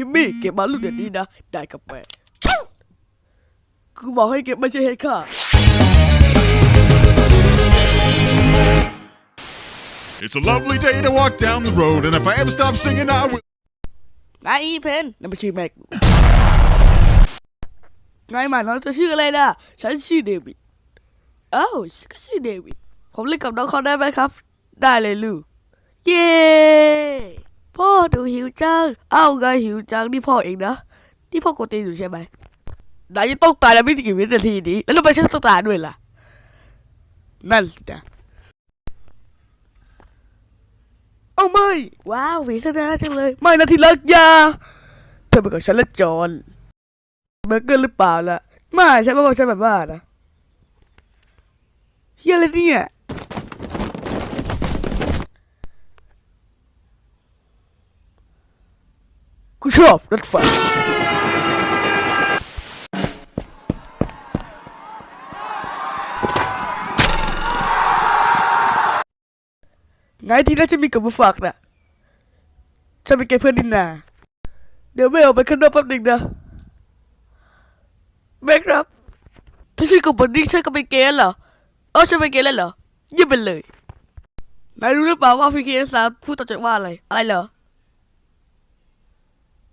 คิมมี่เก็บมาลูกเดี๋ยวนี้นะ ได้กับแม่กูบอกให้เก็บไม่ใช่ให้ข้า It's a lovely day to walk down the road, and if I ever stop singing, I will. นายอีเพนนั่นไม่ชื่อแม็กนายหมาน้องจะชื่ออะไรนะฉันชื่อเดวิดเอ้าฉันก็ชื่อเดวิดผมเล่นกับน้องเขาได้ไหมครับ ได้เลยลูก เย้ พ่อดูหิวจัง เอ้าไงหิวจังนี่พ่อเองนะ นี่พ่อกดตีนอยู่ใช่ไหมนายจะต้องตายในไม่กี่วินาทีนี้ แล้วทำไมฉันต้องตายด้วยล่ะ นั่นสินะเอาไม่ ว้าวหวีสนาจังเลย ไม่นะที่รักอยาเธอเป็นกับฉันและจอนเบอร์เกอร์หรือเปล่าล่ะ ไม่ฉันไม่บอกฉันแบบว่านะเฮียอะไรเนี่ย กูชอบรถไฟไงที่น่าจะมีกับมาฝากนะฉันเป็นแกเพื่อนนินนาเดี๋ยวแม่ออกไปข้างนอกแป๊บหนึ่งนะแม่ครับถ้าฉันกับบอนนี่ฉันก็เป็นเกย์เหรอเออฉันเป็นเกย์แล้วเหรอยี่ยมไปเลยนายรู้หรือเปล่าว่าพี่เคสามพูดต่อจากว่าอะไรอะไรเหรอ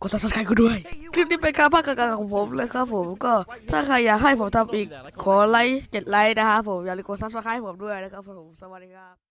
ดซับสไครต์กูด้วย คลิปนี้เป็นการภาคกลางของผมเลยครับผมก็ถ้าใครอยากให้ผมทำอีกขอไลค์เจ็ดไลค์นะครับผมอย่าลืมกดซับสไครต์ผมด้วยนะครับผมสวัสดีครับ